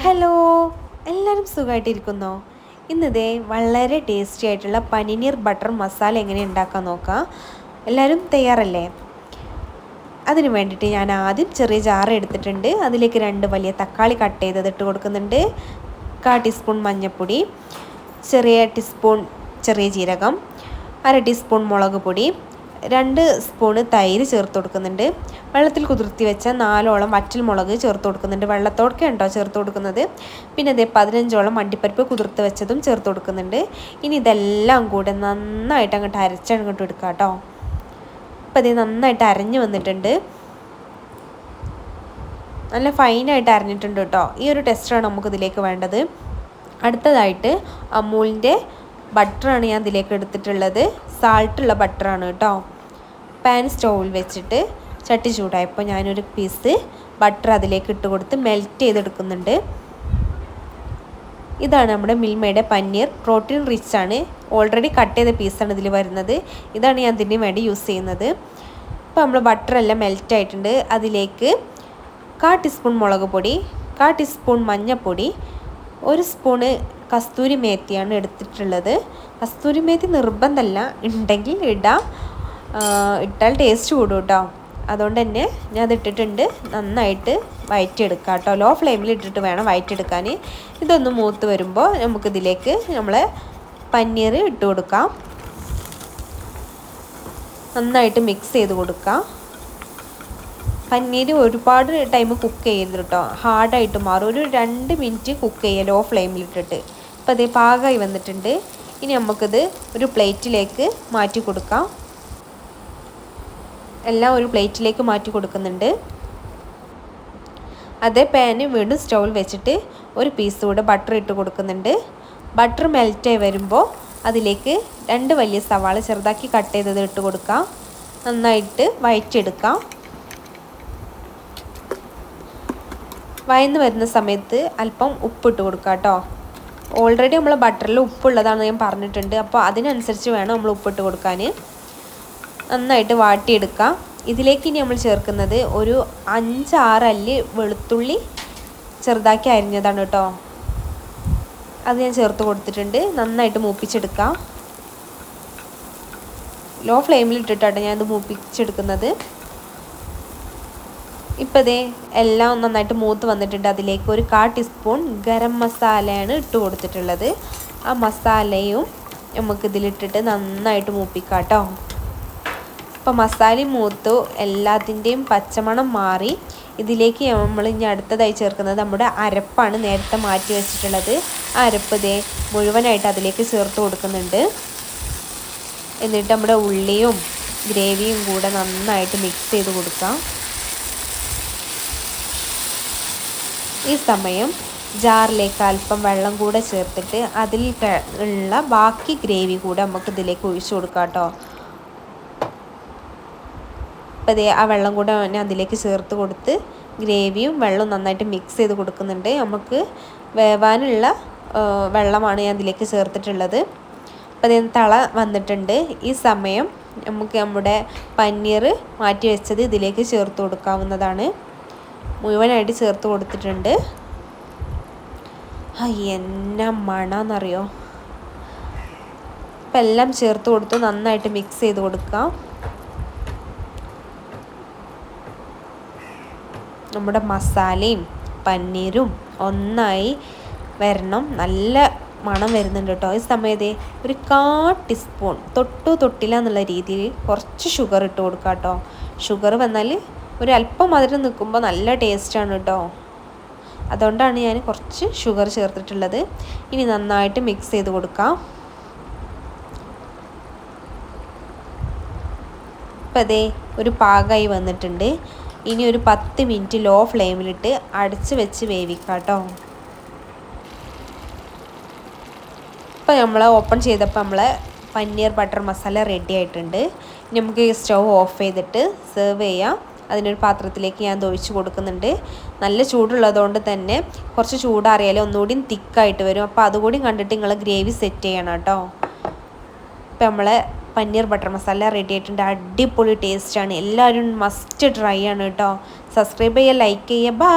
Hello എല്ലാവരും സുഖമായിട്ടിരിക്കുന്നോ ഇന്നിതേ വളരെ ടേസ്റ്റി ആയിട്ടുള്ള പനിനീർ ബട്ടർ മസാല എങ്ങനെ ഉണ്ടാക്കാൻ നോക്കാം. എല്ലാവരും തയ്യാറല്ലേ? അതിന് വേണ്ടിയിട്ട് ഞാൻ ആദ്യം ചെറിയ ജാറ് എടുത്തിട്ടുണ്ട്. അതിലേക്ക് രണ്ട് വലിയ തക്കാളി കട്ട് ചെയ്തത് ഇട്ട് കൊടുക്കുന്നുണ്ട്. കാ ടീസ്പൂൺ മഞ്ഞൾപ്പൊടി ചെറിയ ടീസ്പൂൺ ചെറിയ ജീരകം അര ടീസ്പൂൺ മുളക് പൊടി രണ്ട് സ്പൂണ് തൈര് ചേർത്ത് കൊടുക്കുന്നുണ്ട്. വെള്ളത്തിൽ കുതിർത്തി വെച്ച നാലോളം വറ്റൽ മുളക് ചേർത്ത് കൊടുക്കുന്നുണ്ട്. വെള്ളത്തോടൊക്കെ ഉണ്ടോ ചേർത്ത് കൊടുക്കുന്നത്? പിന്നെ അതേ പതിനഞ്ചോളം അണ്ടിപ്പരിപ്പ് കുതിർത്ത് വെച്ചതും ചേർത്ത് കൊടുക്കുന്നുണ്ട്. ഇനി ഇതെല്ലാം കൂടെ നന്നായിട്ട് അങ്ങോട്ട് അരച്ചങ്ങോട്ട് എടുക്കാം കേട്ടോ അപ്പം ഇത് നന്നായിട്ട് അരഞ്ഞു വന്നിട്ടുണ്ട്. നല്ല ഫൈനായിട്ട് അരഞ്ഞിട്ടുണ്ട് കേട്ടോ ഈ ഒരു ടെസ്റ്റാണ് നമുക്ക് ഇതിലേക്ക് വേണ്ടത്. അടുത്തതായിട്ട് അമൂലിന്റെ ബട്ടറാണ് ഞാൻ ഇതിലേക്ക് എടുത്തിട്ടുള്ളത്. സാൾട്ടുള്ള ബട്ടറാണ് കേട്ടോ പാൻ സ്റ്റൗവിൽ വെച്ചിട്ട് ചട്ടി ചൂടായപ്പോൾ ഞാനൊരു പീസ് ബട്ടർ അതിലേക്ക് ഇട്ട് കൊടുത്ത് മെൽറ്റ് ചെയ്തെടുക്കുന്നുണ്ട്. ഇതാണ് നമ്മുടെ മിൽമയുടെ പനീർ. പ്രോട്ടീൻ റിച്ച് ആണ്. ഓൾറെഡി കട്ട് ചെയ്ത പീസാണ് ഇതിൽ വരുന്നത്. ഇതാണ് ഞാൻ ഇതിന് വേണ്ടി യൂസ് ചെയ്യുന്നത്. ഇപ്പോൾ നമ്മൾ ബട്ടറെല്ലാം മെൽറ്റ് ആയിട്ടുണ്ട്. അതിലേക്ക് കാ ടീസ്പൂൺ മുളക് പൊടി കാ ടീസ്പൂൺ മഞ്ഞൾപ്പൊടി ഒരു സ്പൂണ് കസ്തൂരി മേത്തിയാണ് എടുത്തിട്ടുള്ളത്. കസ്തൂരി മേത്തി നിർബന്ധമല്ല ഉണ്ടെങ്കിൽ ഇടാം. ഇട്ടാൽ ടേസ്റ്റ് കൂടും കേട്ടോ അതുകൊണ്ട് തന്നെ ഞാൻ അത് ഇട്ടിട്ടുണ്ട്. നന്നായിട്ട് വയറ്റിയെടുക്കാം കേട്ടോ. ലോ ഫ്ലെയിമിൽ ഇട്ടിട്ട് വേണം വയറ്റിയെടുക്കാൻ. ഇതൊന്ന് മൂത്ത് വരുമ്പോൾ നമുക്കിതിലേക്ക് നമ്മൾ പനീർ ഇട്ട് കൊടുക്കാം. നന്നായിട്ട് മിക്സ് ചെയ്ത് കൊടുക്കാം. പനീർ ഒരുപാട് ടൈം കുക്ക് ചെയ്യരുത് കേട്ടോ. ഹാർഡായിട്ട് മാറും. ഒരു രണ്ട് മിനിറ്റ് കുക്ക് ചെയ്യുക ലോ ഫ്ലെയിമിൽ ഇട്ടിട്ട്. ഇപ്പോൾ അതേ പാകമായി വന്നിട്ടുണ്ട്. ഇനി നമുക്കിത് ഒരു പ്ലേറ്റിലേക്ക് മാറ്റി കൊടുക്കാം. എല്ലാം ഒരു പ്ലേറ്റിലേക്ക് മാറ്റി കൊടുക്കുന്നുണ്ട്. അതേ പാന് വീണ്ടും സ്റ്റൗവിൽ വെച്ചിട്ട് ഒരു പീസ് കൂടെ ബട്ടർ ഇട്ട് കൊടുക്കുന്നുണ്ട്. ബട്ടർ മെൽറ്റായി വരുമ്പോൾ അതിലേക്ക് രണ്ട് വലിയ സവാള ചെറുതാക്കി കട്ട് ചെയ്തത് ഇട്ട് കൊടുക്കാം. നന്നായിട്ട് വയറ്റെടുക്കാം വയന്ന് വരുന്ന സമയത്ത് അല്പം ഉപ്പിട്ട് കൊടുക്കുക കേട്ടോ ഓൾറെഡി നമ്മൾ ബട്ടറിൽ ഉപ്പുള്ളതാണ് ഞാൻ പറഞ്ഞിട്ടുണ്ട്. അപ്പോൾ അതിനനുസരിച്ച് വേണം നമ്മൾ ഉപ്പിട്ട് കൊടുക്കാൻ നന്നായിട്ട് വാട്ടിയെടുക്കാം. ഇതിലേക്ക് ഇനി നമ്മൾ ചേർക്കുന്നത് ഒരു അഞ്ചാറ് അല്ലി വെളുത്തുള്ളി ചെറുതാക്കി അരിഞ്ഞതാണ് കേട്ടോ. അത് ഞാൻ ചേർത്ത് കൊടുത്തിട്ടുണ്ട്. നന്നായിട്ട് മൂപ്പിച്ചെടുക്കാം. ലോ ഫ്ലെയിമിൽ ഇട്ടിട്ടാണ് ഞാൻ ഇത് മൂപ്പിച്ചെടുക്കുന്നത് ഇപ്പതേ എല്ലാം നന്നായിട്ട് മൂത്ത് വന്നിട്ടുണ്ട്. അതിലേക്ക് ഒരു കാ ടീസ്പൂൺ ഗരം മസാലയാണ് ഇട്ട് കൊടുത്തിട്ടുള്ളത്. ആ മസാലയും നമുക്കിതിലിട്ടിട്ട് നന്നായിട്ട് മൂപ്പിക്കാം കേട്ടോ. അപ്പോൾ മസാലയും മൂത്തു എല്ലാത്തിന്റെയും പച്ചമണം മാറി. ഇതിലേക്ക് നമ്മൾ ഇനി അടുത്തതായി ചേർക്കുന്നത് നമ്മുടെ അരപ്പാണ് നേരത്തെ മാറ്റി വെച്ചിട്ടുള്ളത്. ആ അരപ്പ് ഇതേ മുഴുവനായിട്ട് അതിലേക്ക് ചേർത്ത് കൊടുക്കുന്നുണ്ട്. എന്നിട്ട് നമ്മുടെ ഉള്ളിയും ഗ്രേവിയും കൂടെ നന്നായിട്ട് മിക്സ് ചെയ്ത് കൊടുക്കാം. ഈ സമയം ജാറിലേക്ക് അല്പം വെള്ളം കൂടെ ചേർത്തിട്ട് അതിൽ ഉള്ള ബാക്കി ഗ്രേവി കൂടെ നമുക്ക് ഇതിലേക്ക് ഒഴിച്ചു കൊടുക്കാം കേട്ടോ. അപ്പോൾ അതേ ആ വെള്ളം കൂടെ ഞാൻ അതിലേക്ക് ചേർത്ത് കൊടുത്ത് ഗ്രേവിയും വെള്ളവും നന്നായിട്ട് മിക്സ് ചെയ്ത് കൊടുക്കുന്നുണ്ട്. നമുക്ക് വേവാനുള്ള വെള്ളമാണ് ഞാൻ അതിലേക്ക് ചേർത്തിട്ടുള്ളത്. അപ്പോൾ ഇതിന് തള വന്നിട്ടുണ്ട്. ഈ സമയം നമുക്ക് നമ്മുടെ പനീർ മാറ്റി വെച്ചത് ഇതിലേക്ക് ചേർത്ത് കൊടുക്കാവുന്നതാണ്. മുഴുവനായിട്ട് ചേർത്ത് കൊടുത്തിട്ടുണ്ട്. എന്നാ മണമെന്നറിയോ അപ്പം എല്ലാം ചേർത്ത് കൊടുത്ത് നന്നായിട്ട് മിക്സ് ചെയ്ത് കൊടുക്കാം. നമ്മുടെ മസാലയും പനീരും ഒന്നായി വരണം. നല്ല മണം വരുന്നുണ്ട് കേട്ടോ. ഈ സമയത്ത് ഒരു കാ ടീസ്പൂൺ തൊട്ടു തൊട്ടില്ല എന്നുള്ള രീതിയിൽ കുറച്ച് ഷുഗർ ഇട്ട് കൊടുക്കുക കേട്ടോ. ഷുഗർ വന്നാൽ ഒരു അല്പം മധുരം നിൽക്കുമ്പോൾ നല്ല ടേസ്റ്റാണ് കേട്ടോ. അതുകൊണ്ടാണ് ഞാൻ കുറച്ച് ഷുഗർ ചേർത്തിട്ടുള്ളത്. ഇനി നന്നായിട്ട് മിക്സ് ചെയ്ത് കൊടുക്കാം. ഇപ്പം അതേ ഒരു പാകമായി വന്നിട്ടുണ്ട്. ഇനി ഒരു പത്ത് മിനിറ്റ് ലോ ഫ്ലെയിമിലിട്ട് അടച്ച് വെച്ച് വേവിക്കാം കേട്ടോ ഇപ്പം നമ്മൾ ഓപ്പൺ ചെയ്തപ്പോൾ നമ്മൾ പനീർ ബട്ടർ മസാല റെഡി ആയിട്ടുണ്ട്. ഇനി നമുക്ക് സ്റ്റവ് ഓഫ് ചെയ്തിട്ട് സെർവ് ചെയ്യാം. അതിനൊരു പാത്രത്തിലേക്ക് ഞാൻ തൊഴിച്ച് കൊടുക്കുന്നുണ്ട്. നല്ല ചൂടുള്ളതുകൊണ്ട് തന്നെ കുറച്ച് ചൂടാറിയാൽ ഒന്നുകൂടി തിക്കായിട്ട് വരും. അപ്പോൾ അതുകൂടി കണ്ടിട്ട് നിങ്ങൾ ഗ്രേവി സെറ്റ് ചെയ്യണം കേട്ടോ. ഇപ്പം നമ്മളെ പനീർ ബട്ടർ മസാല റെഡി ആയിട്ടുണ്ട്. അടിപൊളി ടേസ്റ്റാണ് എല്ലാവരും മസ്റ്റ് ട്രൈ ആണ് കേട്ടോ. സബ്സ്ക്രൈബ് ചെയ്യുക ലൈക്ക് ചെയ്യുക. ബാ